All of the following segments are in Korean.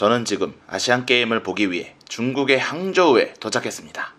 저는 지금 아시안 게임을 보기 위해 중국의 항저우에 도착했습니다.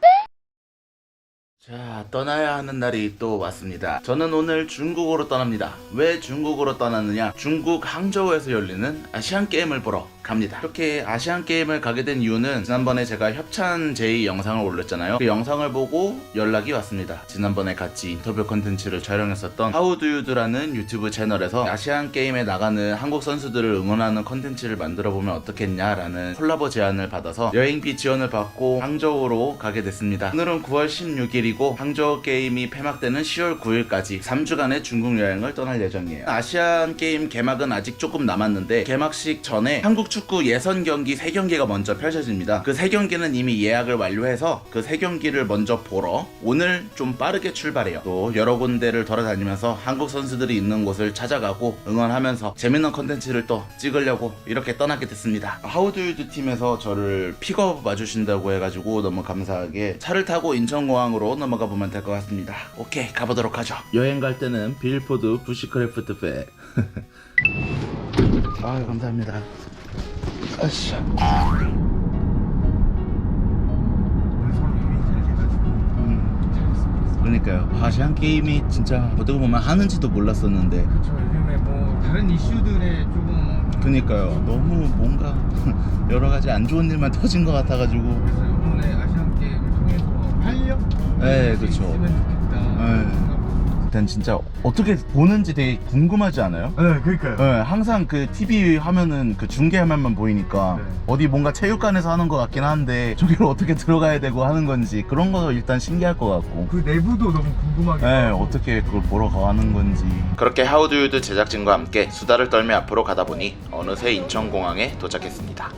자, 떠나야 하는 날이 또 왔습니다. 저는 오늘 중국으로 떠납니다. 왜 중국으로 떠나느냐? 중국 항저우에서 열리는 아시안 게임을 보러 갑니다. 이렇게 아시안 게임을 가게 된 이유는 지난번에 제가 협찬 제이 영상을 올렸잖아요. 그 영상을 보고 연락이 왔습니다. 지난번에 같이 인터뷰 컨텐츠를 촬영했었던 하우두유드라는 유튜브 채널에서 아시안 게임에 나가는 한국 선수들을 응원하는 컨텐츠를 만들어 보면 어떻겠냐라는 콜라보 제안을 받아서 여행비 지원을 받고 항저우로 가게 됐습니다. 오늘은 9월 16일이고 항저우 게임이 폐막되는 10월 9일까지 3주간의 중국 여행을 떠날 예정이에요. 아시안 게임 개막은 아직 조금 남았는데 개막식 전에 한국 축구 예선 경기 3경기가 먼저 펼쳐집니다. 그 3경기는 이미 예약을 완료해서 그 3경기를 먼저 보러 오늘 좀 빠르게 출발해요. 또 여러 군데를 돌아다니면서 한국 선수들이 있는 곳을 찾아가고 응원하면서 재밌는 컨텐츠를 또 찍으려고 이렇게 떠나게 됐습니다. 하우드유드 팀에서 저를 픽업 와주신다고 해가지고 너무 감사하게 차를 타고 인천공항으로 넘어가 보면 될 것 같습니다. 오케이 가보도록 하죠. 여행 갈 때는 빌포드 부시크래프트 백. 아 감사합니다. 아씨. 그러니까요. 아시안 게임이 진짜 어떻게 보면 하는지도 몰랐었는데. 그렇죠. 요즘에 뭐 다른 이슈들에 조금 그니까요. 너무 뭔가 여러 가지 안 좋은 일만 터진 것 같아가지고. 그래서 이번에 아시안 게임을 통해서 활력 네, 그쵸. 있으면 좋겠다. 네. 일단 진짜 어떻게 보는지 되게 궁금하지 않아요? 네, 그러니까요. 네, 항상 그 TV 화면은 그 중계 화면만 보이니까 네. 어디 뭔가 체육관에서 하는 것 같긴 한데 저기를 어떻게 들어가야 되고 하는 건지 그런 거 일단 신기할 것 같고 그 내부도 너무 궁금하게. 네, 어떻게 그걸 보러 가는 건지. 그렇게 하우드유드 제작진과 함께 수다를 떨며 앞으로 가다 보니 어느새 인천공항에 도착했습니다.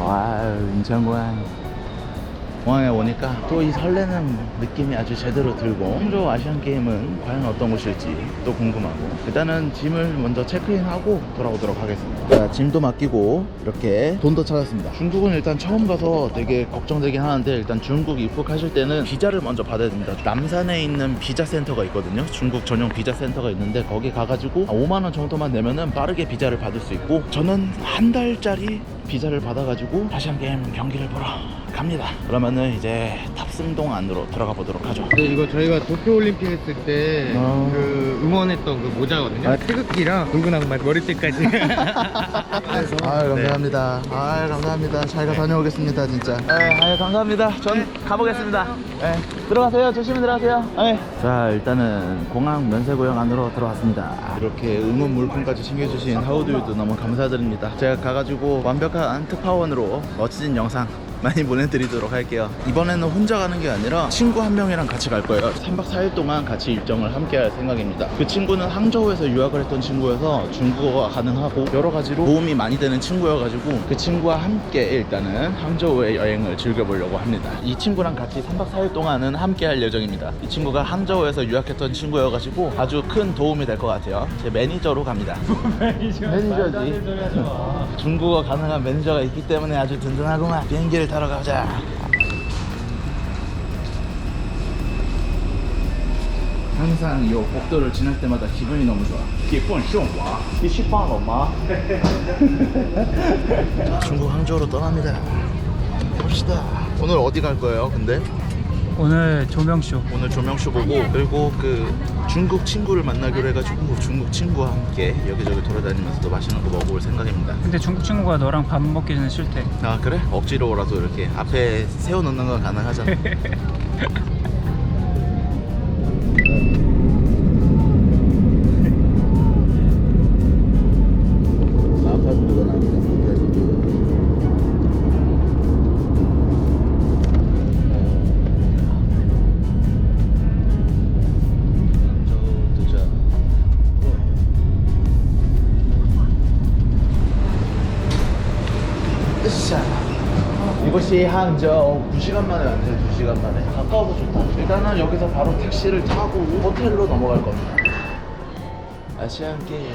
와, 인천공항. 공항에 오니까 또 이 설레는 느낌이 아주 제대로 들고 홍조 아시안 게임은 과연 어떤 곳일지 또 궁금하고 일단은 짐을 먼저 체크인하고 돌아오도록 하겠습니다. 자, 짐도 맡기고 이렇게 돈도 찾았습니다. 중국은 일단 처음 가서 되게 걱정되긴 하는데 일단 중국 입국하실 때는 비자를 먼저 받아야 됩니다. 남산에 있는 비자 센터가 있거든요. 중국 전용 비자 센터가 있는데 거기 가가지고 5만 원 정도만 내면은 빠르게 비자를 받을 수 있고 저는 한 달짜리 비자를 받아가지고 아시안 게임 경기를 보러 갑니다. 그러면은 이제 탑승동 안으로 들어가 보도록 하죠. 네, 이거 저희가 도쿄올림픽 했을 때그 아. 응원했던 그 모자거든요. 아. 태극기랑 붉은 악마 머리띠까지. 그래서 아 감사합니다. 아 감사합니다. 잘가 다녀오겠습니다 진짜. 네, 아 감사합니다. 전 가보겠습니다. 네, 들어가세요. 조심히 들어가세요. 네. 자 일단은 공항 면세고형 안으로 들어왔습니다. 이렇게 응원 물품까지 챙겨주신 하우드유드 너무 감사드립니다. 제가 가가지고 완벽한 특파원으로 멋진 영상 많이 보내드리도록 할게요. 이번에는 혼자 가는 게 아니라 친구 한 명이랑 같이 갈 거예요. 3박 4일 동안 같이 일정을 함께 할 생각입니다. 그 친구는 항저우에서 유학을 했던 친구여서 중국어가 가능하고 여러 가지로 도움이 많이 되는 친구여가지고 그 친구와 함께 일단은 항저우의 여행을 즐겨보려고 합니다. 이 친구랑 같이 3박 4일 동안은 함께 할 예정입니다. 이 친구가 항저우에서 유학했던 친구여가지고 아주 큰 도움이 될 것 같아요. 제 매니저로 갑니다. 매니저지. 중국어 가능한 매니저가 있기 때문에 아주 든든하구만. 비행기를 타러 가자. 항상 이 복도를 지날 때마다 기분이 너무 좋아. 기분 쇼와. 이 시방 엄마. 중국 항저우로 떠납니다. 봅시다. 오늘 어디 갈 거예요? 근데 오늘 조명쇼 오늘 조명쇼 보고 그리고 그 중국 친구를 만나기로 해가지고 중국 친구와 함께 여기저기 돌아다니면서 또 맛있는 거 먹어볼 생각입니다. 근데 중국 친구가 너랑 밥 먹기 전에 싫대 아 그래? 억지로라도 이렇게 앞에 세워놓는 건 가능하잖아 으쌰. 이곳이 항저우 2시간 만에 왔네요 2시간 만에 가까워서 좋다. 일단은 여기서 바로 택시를 타고 호텔로 넘어갈 겁니다. 아시안 게임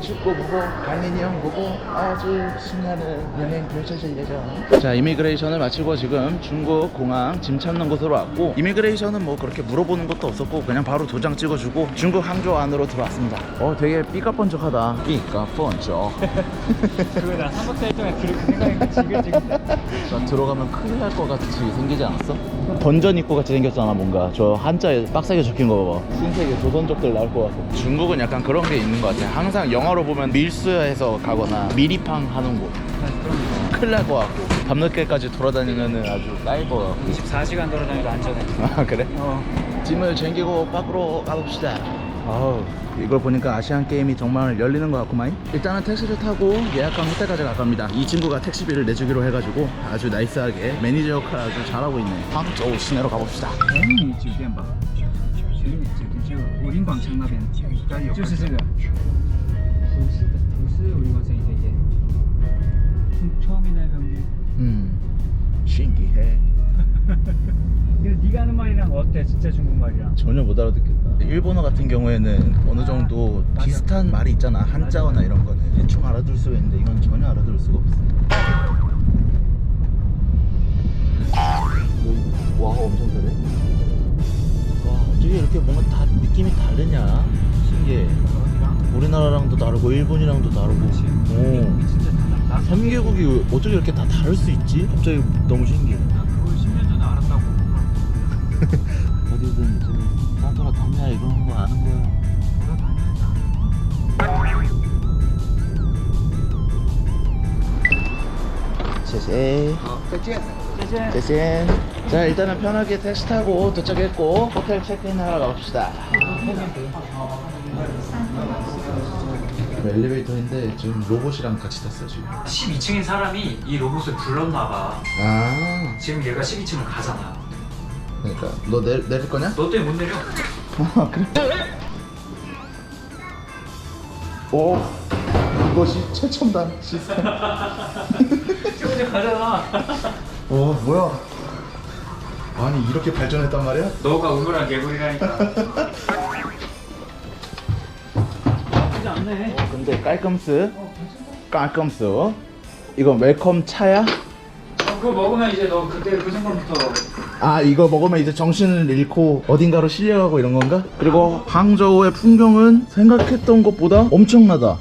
축구 보고 강인이 형 보고 아주 신나는 여행 펼쳐질 예정. 자 이미그레이션을 마치고 지금 중국 공항 짐 찾는 곳으로 왔고 이미그레이션은 뭐 그렇게 물어보는 것도 없었고 그냥 바로 도장 찍어주고 중국 항저 안으로 들어왔습니다. 어 되게 삐까뻔쩍하다. 삐까뻔쩍. 그거 나 3박 4일 동안 그렇게 생각하니까 지글지글 나 들어가면 큰일 날 것 같이 생기지 않았어? 던전 입구 같이 생겼잖아 뭔가 저 한자에 빡세게 적힌 거 봐봐 신세계 조선족들 나올 것 같고 중국은 약간 그런 게 있는 것 같아 항상 영 화로 보면 밀수해서 가거나 미리팡 하는 곳 큰일 날 것 같고 밤늦게까지 돌아다니면은 아주 까일 것 같고 24시간 돌아다니도 안전해 아 그래? 어 짐을 챙기고 밖으로 가봅시다. 아우 이걸 보니까 아시안 게임이 정말 열리는 것 같구만. 일단은 택시를 타고 예약한 호텔까지 갈 겁니다. 이 친구가 택시비를 내주기로 해가지고 아주 나이스하게 매니저 역할 아주 잘하고 있네. 항저우 시내로 가봅시다. 美女酒店吧美女酒店就武林广场那边就是这个 돌스 돌스 올리면서 이제 이제 처음이네 병기. 음 신기해. 근데 네가 하는 말이랑 어때? 진짜 중국말이랑. 전혀 못 알아듣겠다. 일본어 같은 경우에는 어느 정도 아, 비슷한 말이 있잖아. 한자어나 이런 거는. 대충 알아들 수 있는데 이건 전혀 알아들 수가 없어. 와 엄청 되네. 와 어떻게 이렇게 뭔가 다 느낌이 다르냐? 신기해. 우리나라랑도 다르고 일본이랑도 다르고. 오. 진짜 달라 나 3개국이 어떻게 이렇게 다 다를 수 있지? 갑자기 너무 신기해. 나 그걸 10년 전에 알았다고 어디든 저기 따돌아 다녀야 이런 거 아는 거야.谢谢. 짜잔 짜잔. 자 일단은 편하게 택시 타고 도착했고 호텔 체크인 하러 가봅시다. 엘리베이터인데 지금 로봇이랑 같이 탔어 지금. 12층인 사람이 이 로봇을 불렀나 봐. 아 지금 얘가 12층을 가잖아. 그러니까 너 내, 내릴 거냐? 너 때문에 못 내려. 아, 그래? 오 이것이 최첨단 시스템. 지금 가잖아. 오 뭐야? 아니 이렇게 발전했단 말이야? 너가 우물한 개구리라니까. 나쁘지 않네 근데 깔끔스 깔끔스 이거 웰컴 차야? 어, 그거 먹으면 이제 너 그때 그 순간부터 아 이거 먹으면 이제 정신을 잃고 어딘가로 실려가고 이런 건가? 그리고 항저우의 풍경은 생각했던 것보다 엄청나다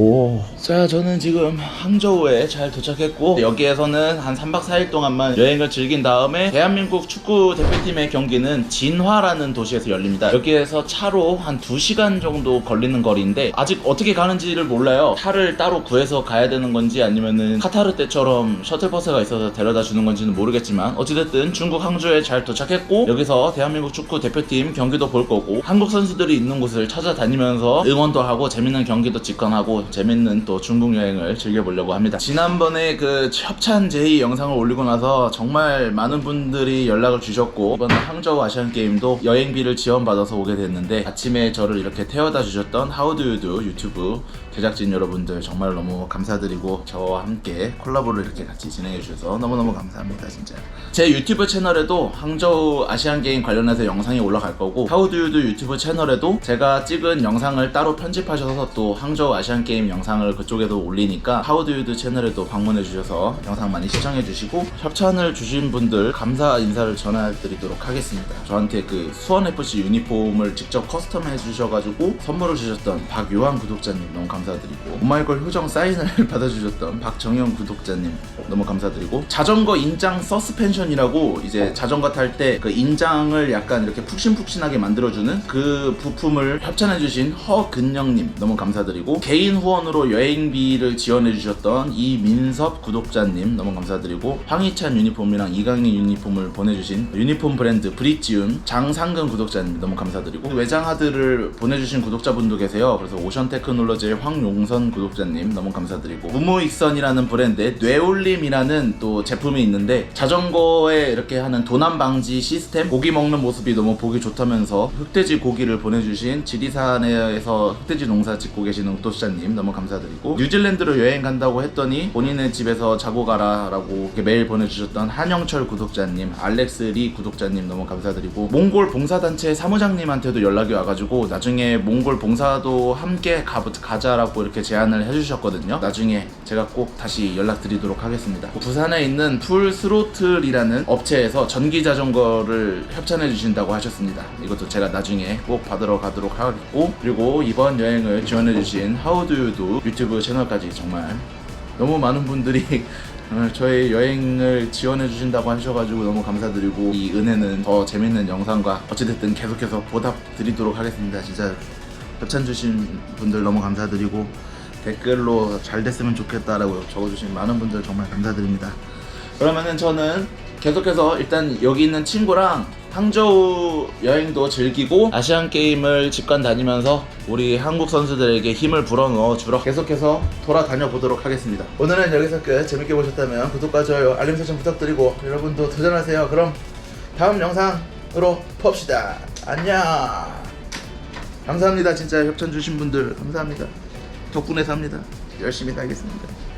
오. 자, 저는 지금 항저우에 잘 도착했고 여기에서는 한 3박 4일 동안만 여행을 즐긴 다음에 대한민국 축구 대표팀의 경기는 진화라는 도시에서 열립니다. 여기에서 차로 한 2시간 정도 걸리는 거리인데 아직 어떻게 가는지를 몰라요. 차를 따로 구해서 가야 되는 건지 아니면은 카타르 때처럼 셔틀버스가 있어서 데려다 주는 건지는 모르겠지만 어찌됐든 중국 항저우에 잘 도착했고 여기서 대한민국 축구 대표팀 경기도 볼 거고 한국 선수들이 있는 곳을 찾아다니면서 응원도 하고 재밌는 경기도 직관하고 재밌는 또 중국 여행을 즐겨보려고 합니다. 지난번에 그 협찬 제의 영상을 올리고 나서 정말 많은 분들이 연락을 주셨고 이번 항저우 아시안 게임도 여행비를 지원받아서 오게 됐는데 아침에 저를 이렇게 태워다 주셨던 하우드유드 유튜브 제작진 여러분들 정말 너무 감사드리고 저와 함께 콜라보를 이렇게 같이 진행해 주셔서 너무너무 감사합니다 진짜. 제 유튜브 채널에도 항저우 아시안 게임 관련해서 영상이 올라갈 거고 하우드유드 유튜브 채널에도 제가 찍은 영상을 따로 편집하셔서 또 항저우 아시안 게임 영상을 그쪽에도 올리니까 하우드유드 채널에도 방문해 주셔서 영상 많이 시청해 주시고 협찬을 주신 분들 감사 인사를 전해드리도록 하겠습니다. 저한테 그 수원FC 유니폼을 직접 커스텀 해 주셔가지고 선물을 주셨던 박요한 구독자님 너무 감사 드리고 오마이걸 효정 사인을 받아주셨던 박정현 구독자님 너무 감사드리고 자전거 인장 서스펜션이라고 이제 자전거 탈 때 그 인장을 약간 이렇게 푹신푹신하게 만들어주는 그 부품을 협찬해주신 허근영님 너무 감사드리고 개인 후원으로 여행비를 지원해주셨던 이민섭 구독자님 너무 감사드리고 황희찬 유니폼이랑 이강인 유니폼을 보내주신 유니폼 브랜드 브릿지움 장상근 구독자님 너무 감사드리고 외장하드를 보내주신 구독자분도 계세요. 그래서 오션 테크놀로지의 황 용선 구독자님 너무 감사드리고 무무익선이라는 브랜드의 뇌올림이라는 또 제품이 있는데 자전거에 이렇게 하는 도난 방지 시스템 고기 먹는 모습이 너무 보기 좋다면서 흑돼지 고기를 보내주신 지리산에서 흑돼지 농사 짓고 계시는 구독자님 너무 감사드리고 뉴질랜드로 여행 간다고 했더니 본인의 집에서 자고 가라 라고 이렇게 메일 보내주셨던 한영철 구독자님 알렉스 리 구독자님 너무 감사드리고 몽골 봉사단체 사무장님한테도 연락이 와가지고 나중에 몽골 봉사도 함께 가, 가자 라고 싶다라고 이렇게 제안을 해주셨거든요. 나중에 제가 꼭 다시 연락드리도록 하겠습니다. 부산에 있는 풀스로틀이라는 업체에서 전기 자전거를 협찬해 주신다고 하셨습니다. 이것도 제가 나중에 꼭 받으러 가도록 하겠고 그리고 이번 여행을 지원해 주신 하우드유도 유튜브 채널까지 정말 너무 많은 분들이 어, 저의 여행을 지원해 주신다고 하셔가지고 너무 감사드리고 이 은혜는 더 재밌는 영상과 어찌됐든 계속해서 보답 드리도록 하겠습니다. 진짜 협찬 주신 분들 너무 감사드리고 댓글로 잘 됐으면 좋겠다라고 적어주신 많은 분들 정말 감사드립니다. 그러면은 저는 계속해서 일단 여기 있는 친구랑 항저우 여행도 즐기고 아시안 게임을 직관 다니면서 우리 한국 선수들에게 힘을 불어넣어 주러 계속해서 돌아다녀 보도록 하겠습니다. 오늘은 여기서 끝. 재밌게 보셨다면 구독과 좋아요, 알림 설정 부탁드리고 여러분도 도전하세요. 그럼 다음 영상으로 봅시다. 안녕. 감사합니다. 진짜 협찬 주신 분들 감사합니다. 덕분에 삽니다. 열심히 살겠습니다.